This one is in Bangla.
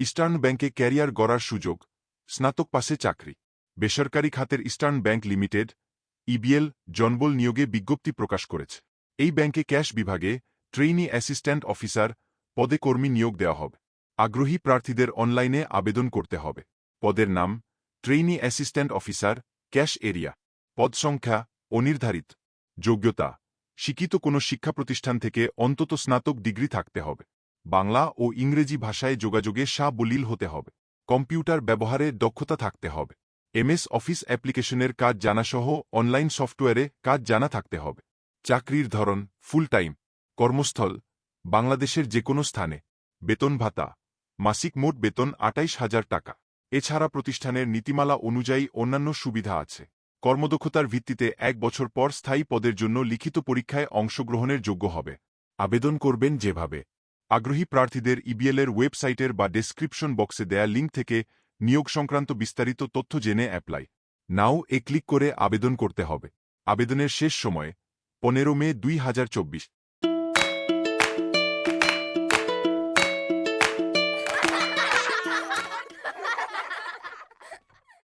ইস্টার্ন ব্যাংকে ক্যারিয়ার গড়ার সুযোগ, স্নাতক পাশে চাকরি, বেসরকারি খাতের ইস্টার্ন ব্যাংক লিমিটেড, ইবিএল, জনবল নিয়োগে বিজ্ঞপ্তি প্রকাশ করেছে। এই ব্যাংকে ক্যাশ বিভাগে ট্রেইনি অ্যাসিস্ট্যান্ট অফিসার পদে কর্মী নিয়োগ দেওয়া হবে। আগ্রহী প্রার্থীদের অনলাইনে আবেদন করতে হবে। পদের নাম, trainee assistant officer, cash area. পদ সংখ্যা, অনির্ধারিত। যোগ্যতা, শিক্ষিত কোনো শিক্ষা প্রতিষ্ঠান থেকে অন্তত স্নাতক ডিগ্রি থাকতে হবে। বাংলা ও ইংরেজি ভাষায় যোগাযোগে সাবলীল হতে হবে। কম্পিউটার ব্যবহারে দক্ষতা থাকতে হবে। এমএস অফিস অ্যাপ্লিকেশনের কাজ জানাসহ অনলাইন সফটওয়্যারে কাজ জানা থাকতে হবে। চাকরির ধরন, ফুল টাইম, কর্মস্থল, বাংলাদেশের যে কোনো স্থানে। বেতন ভাতা, মাসিক মোট বেতন আটাইশ হাজার টাকা। এছাড়া প্রতিষ্ঠানের নীতিমালা অনুযায়ী অন্যান্য সুবিধা আছে। কর্মদক্ষতার ভিত্তিতে এক বছর পর স্থায়ী পদের জন্য লিখিত পরীক্ষায় অংশগ্রহণের যোগ্য হবে। আবেদন করবেন যেভাবে আগ্রহী প্রার্থীদের ইবিএলের ওয়েবসাইটের বা ডেসক্রিপশন বক্সে দেয়া লিঙ্ক থেকে নিয়োগ সংক্রান্ত বিস্তারিত তথ্য জেনে অ্যাপ্লাই। নাও এ ক্লিক করে আবেদন করতে হবে। আবেদনের শেষ সময়ে পনেরো মে দুই হাজার চব্বিশ।